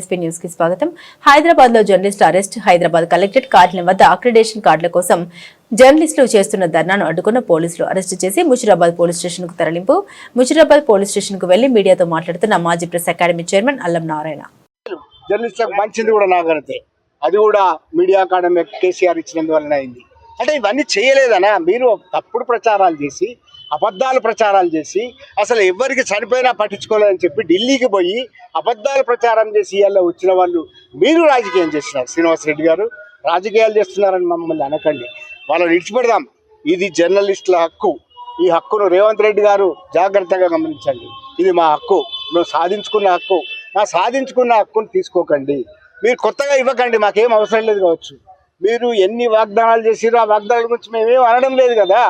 SP న్యూస్కి స్వాగతం. హైదరాబాద్లో జర్నలిస్ట్ అరెస్ట్ హైదరాబాద్ కలెక్టరేట్ కార్యాలయం వద్ద అక్రిడేషన్ కార్డుల కోసం జర్నలిస్టులు చేస్తున్న ధర్నాను అడ్డుకున్న పోలీసులు అరెస్టు చేసి ముషిరాబాద్ పోలీస్ స్టేషన్కు తరలింపు. ముషిరాబాద్ పోలీస్ స్టేషన్కు వెళ్ళి మీడియాతో మాట్లాడుతున్న మాజీ ప్రెస్ అకాడమీ చైర్మన్ అల్లం నారాయణ. జర్నలిస్టులకు మంచిది కూడా నాగరితే అది కూడా మీడియా అకాడమీ కేసీఆర్ ఇచ్చినందువలన అయింది. అంటే ఇవన్నీ చేయలేదనా? మీరు తప్పుడు ప్రచారాలు చేసి అబద్ధాలు ప్రచారాలు చేసి అసలు ఎవరికి చనిపోయినా పట్టించుకోలేదని చెప్పి ఢిల్లీకి పోయి అబద్ధాలు ప్రచారం చేసి ఇవాళ వచ్చిన వాళ్ళు మీరు రాజకీయం చేస్తున్నారు. శ్రీనివాస్ రెడ్డి గారు రాజకీయాలు చేస్తున్నారని మమ్మల్ని అనకండి. వాళ్ళని విడిచిపెడదాం. ఇది జర్నలిస్టుల హక్కు. ఈ హక్కును రేవంత్ రెడ్డి గారు జాగ్రత్తగా గమనించండి. ఇది మా హక్కు. మేము సాధించుకున్న హక్కు. నా సాధించుకున్న హక్కును తీసుకోకండి. మీరు కొత్తగా ఇవ్వకండి. మాకేం అవసరం లేదు కావచ్చు. మీరు ఎన్ని వాగ్దానాలు చేసిరో ఆ వాగ్దానాల గురించి మేమేం అనడం లేదు కదా.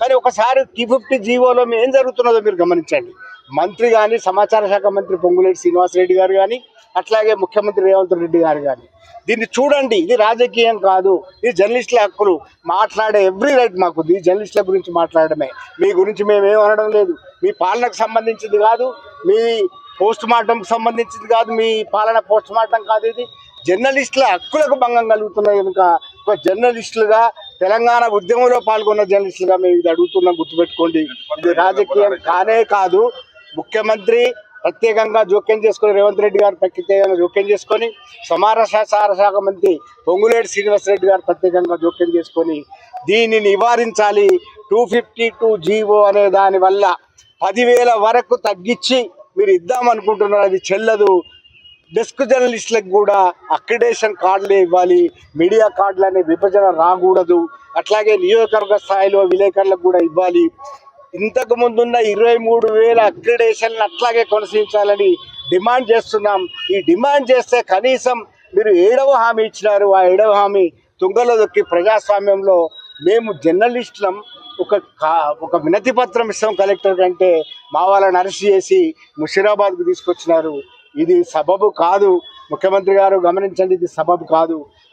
కానీ ఒకసారి టీ ఫిఫ్టీ జీవోలో ఏం జరుగుతున్నదో మీరు గమనించండి. మంత్రి కానీ సమాచార శాఖ మంత్రి పొంగులేటి శ్రీనివాసరెడ్డి గారు కానీ అట్లాగే ముఖ్యమంత్రి రేవంత్ రెడ్డి గారు కానీ దీన్ని చూడండి ఇది రాజకీయం కాదు ఇది జర్నలిస్టుల హక్కులు. మాట్లాడే ఎవ్రీ రైట్ మాకు ఇది జర్నలిస్టుల గురించి మాట్లాడడమే మీ గురించి మేమేం అనడం లేదు. మీ పాలనకు సంబంధించింది కాదు మీ పోస్ట్ మార్టంకి సంబంధించింది కాదు మీ పాలన పోస్ట్ మార్టం కాదు ఇది. జర్నలిస్టుల హక్కులకు భంగం కలుగుతున్నాయి కనుక ఒక జర్నలిస్టులుగా తెలంగాణ ఉద్యమంలో పాల్గొన్న జర్నలిస్టులుగా మేము ఇది అడుగుతున్నాం గుర్తుపెట్టుకోండి. ఇది రాజకీయం కానే కాదు. ముఖ్యమంత్రి ప్రత్యేకంగా జోక్యం చేసుకొని రేవంత్ రెడ్డి గారు ప్రత్యేకంగా జోక్యం చేసుకొని సమాచార శాఖ మంత్రి పొంగులేటి శ్రీనివాసరెడ్డి గారు ప్రత్యేకంగా జోక్యం చేసుకొని దీన్ని నివారించాలి. టూ ఫిఫ్టీ టూ జీవో అనే దాని వల్ల పదివేల వరకు తగ్గించి మీరు ఇద్దామనుకుంటున్నారు అది చెల్లదు. డెస్క్ జర్నలిస్టులకు కూడా అక్రిడేషన్ కార్డులే ఇవ్వాలి మీడియా కార్డులు అనే విభజన రాకూడదు అట్లాగే నియోజకవర్గ స్థాయిలో విలేకరులకు కూడా ఇవ్వాలి. ఇంతకు ముందున్న ఇరవై మూడు వేల అక్రిడేషన్లు అట్లాగే కొనసాగించాలని డిమాండ్ చేస్తున్నాం. ఈ డిమాండ్ చేస్తే కనీసం మీరు ఏడవ హామీ ఇచ్చినారు ఆ ఏడవ హామీ తుంగలో దొక్కి ప్రజాస్వామ్యంలో మేము జర్నలిస్టులం. ఒక ఒక వినతి పత్రం ఇస్తాం కలెక్టర్ కంటే మా వాళ్ళని అరెస్ట్ చేసి ముషిరాబాద్కు తీసుకొచ్చినారు. ఇది సబబు కాదు. ముఖ్యమంత్రి గారు గమనించండి ఇది సబబు కాదు.